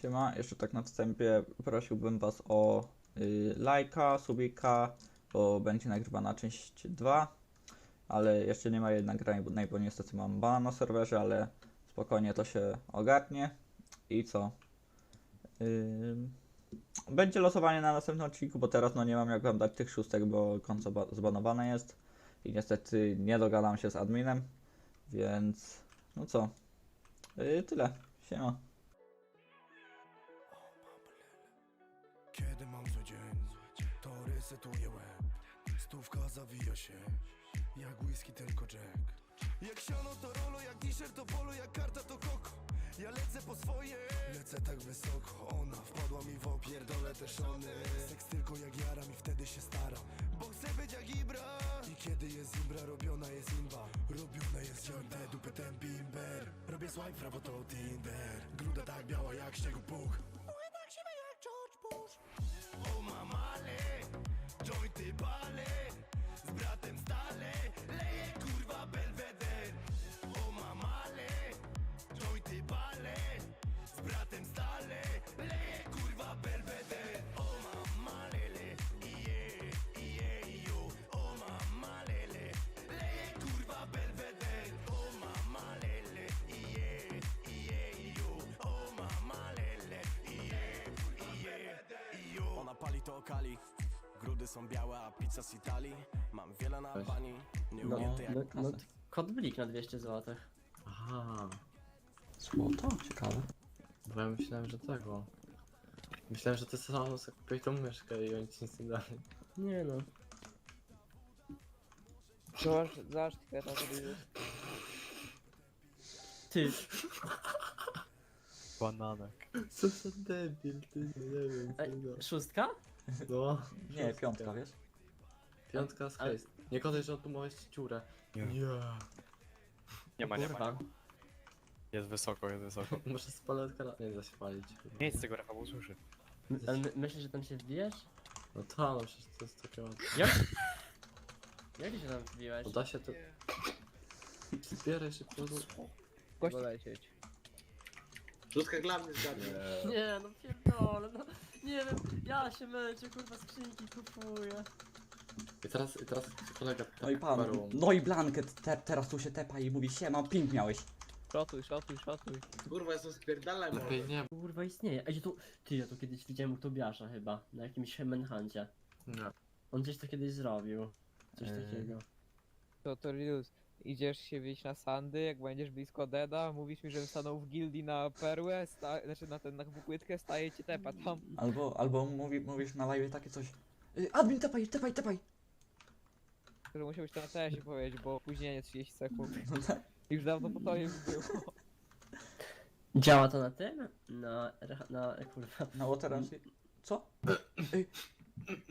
Siema, jeszcze tak na wstępie prosiłbym was o y, lajka, subika, bo będzie nagrywana część 2, ale jeszcze nie ma jej nagrań, bo, niestety mam bana na serwerze, ale spokojnie to się ogarnie. I co? Ym, będzie losowanie na następnym odcinku, bo teraz no nie mam jak wam dać tych szóstek, bo konto ba- zbanowane jest i niestety nie dogadam się z adminem, więc no co? Y, tyle. Siema. Kiedy mam zły dzień, to resetuję łeb. Stówka zawija się, jak whisky tylko Jack. Jak siano to rolo, jak t-shirt to polo, jak karta to koko. Ja lecę po swoje, lecę tak wysoko Ona wpadła mi w opierdolę te szony. Seks tylko jak jaram i wtedy się staram. Bo chcę być jak Ibra. I kiedy jest Ibra, robiona jest imba. Robiona jest jak te dupy ten bimber. Robię swipe, prawo to Tinder. Gruda tak biała jak śniegu puch Buchy tak siwe jak George Bush jointy pale Z bratem stale, leje kurwa belweder. O mamale, jointy pale Z bratem stale, leje kurwa belweder. O mamalele, ije, ije, jo O mamalele, leje kurwa belweder. O mamalele, ije, ije, jo O mamalele, ije, ije, jo Ona pali to okali Grudy są białe, a pizza z Italii Mam wiele na Weź. pani Nie No, umięty jak no, no, kasę. kod blik na 200 zł. Aha, Złoto? Ciekawe. bo ja myślałem, że tego. Myślałem, że ty sam zakupiłeś tą myszkę i oni ci nic nie dali. Nie no. Zobacz, zobacz tylko to widzisz. Ty, Bananek. Co za debil, ty nie wiem. ej, tego. szóstka? No, Nie, szóstka. piątka, wiesz? Piątka z Ale- hejs. Nie kodaj, że tu jeszcze dziurę. Nie. Nie. Nie ma, nie ma. Kurwa. Jest wysoko, jest wysoko. Muszę z paletka na... nie da się palić. Nie z tego Rafał usłyszy. My, ale my, myślisz, że tam się wbijesz? No to, no przecież to jest takie ładne. Jak? Jak się tam wbiłeś? No da się to... Zbieraj szybko. no. Gość lecieć. Szóstka dla mnie zgadnie. Nie. Nie no pierdolę, no. Nie wiem, ja się męczę, kurwa skrzynki kupuję. I teraz, i teraz kolega No i pan, parą. no i Blanket te, teraz tu się tepa i mówi siema, ping miałeś. Szotuj, szotuj, szotuj. Kurwa, jestem spierdalaj Lepiej nie. Kurwa istnieje. Ej, to, ty, ja to kiedyś widziałem u Tobiasza chyba, na jakimś Manhuncie. Nie. On gdzieś to kiedyś zrobił. Coś Eee. takiego. To to Ridus. Idziesz się wyjść na sandy, jak będziesz blisko Deda, mówisz mi, żebym stanął w gildii na perłę, sta- znaczy na ten, na płytkę, staje ci tepa tam. Albo, albo mówi, mówisz na live takie coś. "Y, Admin, tepaj, tepaj, tepaj! Że musiałbyś to na TS-ie powiedzieć, bo opóźnienie 30 sekund. No tak. Już dawno po to już było. Działa to na tym? Na, reha- na, kurwa. Na Water Co? Ej,